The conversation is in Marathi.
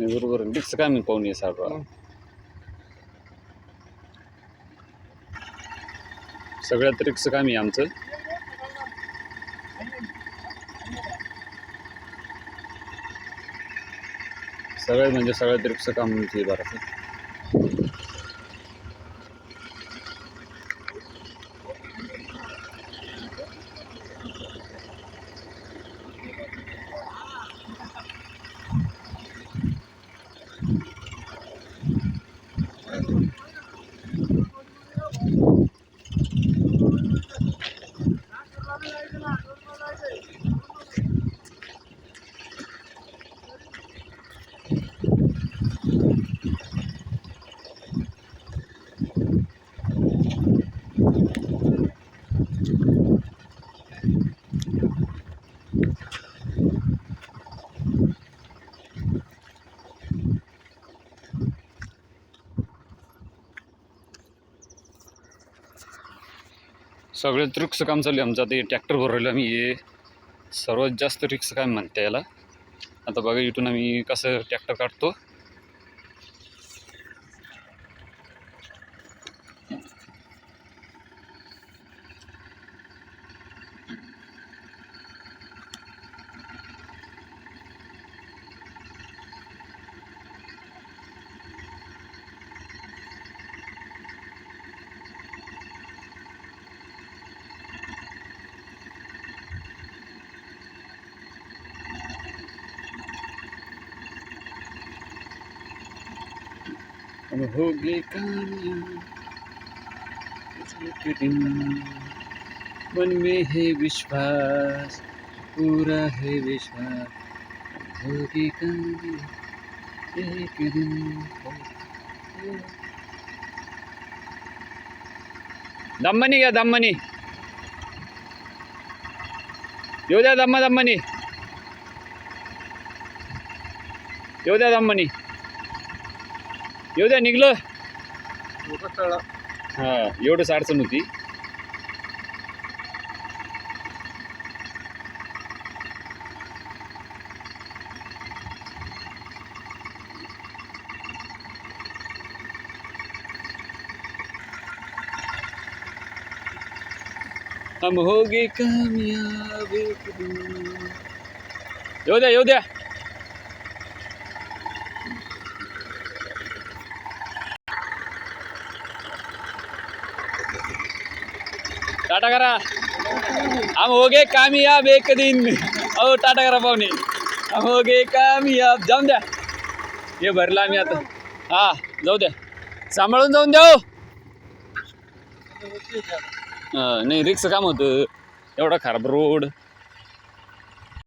नाही, बरोबर रिक्स काय मी पाहून ये साहेब सगळ्यात रिक्स काम आहे आमचं. सगळ्यात म्हणजे सगळ्यात रिक्स काम आमचं बरं सगळे तृक्ष काम चालू आहे आमचं. आता ट्रॅक्टर भरवलं मी हे सर्वात जास्त रिक्स काय म्हणते याला? आता बघा इथून आम्ही कसं ट्रॅक्टर काढतो? हम होगे कामयाब एक मन में है विश्वास पूरा है विश्वास। हम होगे कामयाब एक दिन हो। दम्मनी घ्या दम्मनी येऊ द्या दम्मा दम्मनी। येऊ द्या दम्मनी। येऊ द्या निघलं. हा एवढंच अडचण होती. हम होगे कामयाब. येऊ द्या येऊ द्या. टाटा करा. हम हो गए कामयाब एक दिन. अहो टाटा करा पाहुणे. हम हो गे कामयाब. जाऊन द्या. हे भरलं आम्ही आता. हा जाऊ द्या. सांभाळून जाऊन द्या हो नाही रिक्स काम होतं. एवढा खराब रोड.